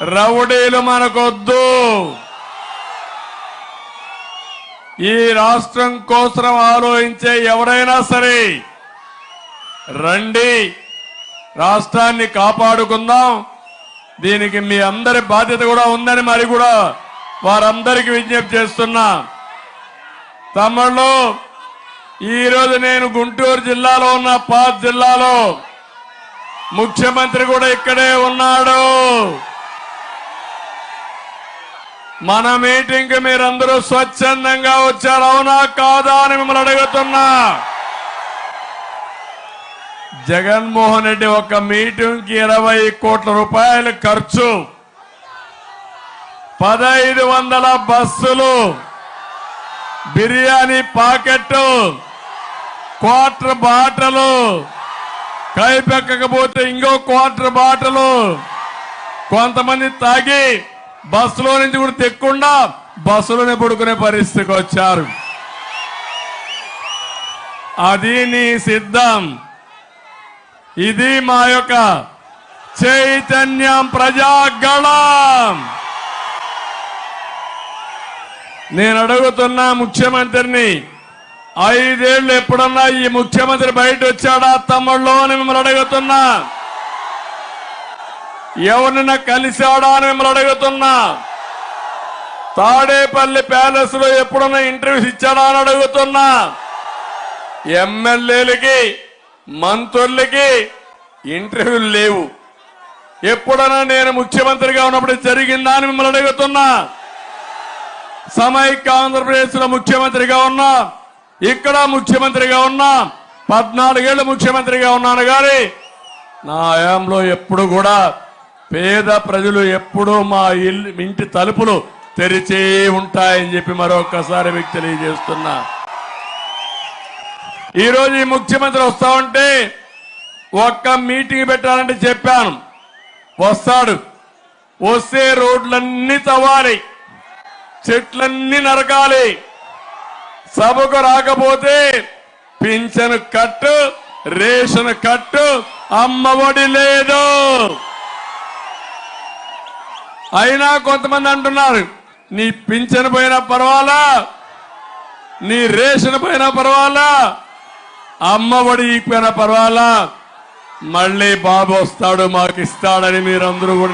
రౌడీలు మనకొద్దు. ఈ రాష్ట్రం కోసం ఆలోచించే ఎవరైనా సరే రండి రాష్ట్రాన్ని కాపాడుకుందాం. దీనికి మీ అందరి బాధ్యత కూడా ఉందని మరి కూడా వారందరికీ విజ్ఞప్తి చేస్తున్నా. తమ్ముళ్ళు ఈరోజు నేను గుంటూరు జిల్లాలో ఉన్న పాత్ జిల్లాలో ముఖ్యమంత్రి కూడా ఇక్కడే ఉన్నాడు. మన మీటింగ్కి మీరందరూ స్వచ్ఛందంగా వచ్చారు. అవునా కాదా అని మిమ్మల్ని అడుగుతున్నా. జగన్మోహన్ రెడ్డి ఒక మీటింగ్కి ఇరవై కోట్ల రూపాయల ఖర్చు. పదహైదు వందల బస్సులు. బిర్యానీ పాకెట్ క్వార్టర్ బాటలు. కైపెక్కకపోతే ఇంకో క్వార్టర్ బాటలు. కొంతమంది తాగి బస్సులో నుంచి కూడా తెక్కుండా బస్సులోనే పడుకునే పరిస్థితికి వచ్చారు. అది నీ సిద్ధం. ఇది మా యొక్క చైతన్యం ప్రజాగళం నేను అడుగుతున్నా ముఖ్యమంత్రిని ఐదేళ్ళు ఎప్పుడన్నా ఈ ముఖ్యమంత్రి బయట వచ్చాడా తమ్ముళ్ళు అని మిమ్మల్ని అడుగుతున్నా. ఎవరినైనా కలిశాడా అని మిమ్మల్ని అడుగుతున్నా. తాడేపల్లి ప్యాలెస్లో ఎప్పుడన్నా ఇంటర్వ్యూస్ ఇచ్చాడా అని అడుగుతున్నా. ఎమ్మెల్యేలకి మంత్రులకి ఇంటర్వ్యూలు లేవు. ఎప్పుడన్నా నేను ముఖ్యమంత్రిగా ఉన్నప్పుడు జరిగిందా అని మిమ్మల్ని అడుగుతున్నా. సమైక్య ఆంధ్రప్రదేశ్లో ముఖ్యమంత్రిగా ఉన్నా. ఇక్కడ ముఖ్యమంత్రిగా ఉన్నా. పద్నాలుగేళ్ళు ముఖ్యమంత్రిగా ఉన్నాను కానీ నా హయాంలో ఎప్పుడు కూడా పేద ప్రజలు ఎప్పుడూ మా ఇల్లు ఇంటి తలుపులు తెరిచే ఉంటాయని చెప్పి మరొకసారి మీకు తెలియజేస్తున్నా. ఈరోజు ఈ ముఖ్యమంత్రి వస్తా ఉంటే ఒక్క మీటింగ్ పెట్టాలంటే చెప్పాను. వస్తాడు. వస్తే రోడ్లన్నీ తవ్వాలి. చెట్లన్నీ నరకాలి. సభకు రాకపోతే పింఛను కట్టు రేషన్ కట్టు అమ్మఒడి లేదు. అయినా కొంతమంది అంటున్నారు నీ పింఛను పోయినా పర్వాలా? నీ రేషన్ పోయినా పర్వాలా? అమ్మ ఒడి ఈపోయినా పర్వాలా? మళ్ళీ బాబు వస్తాడు మాకు ఇస్తాడని మీరందరూ కూడా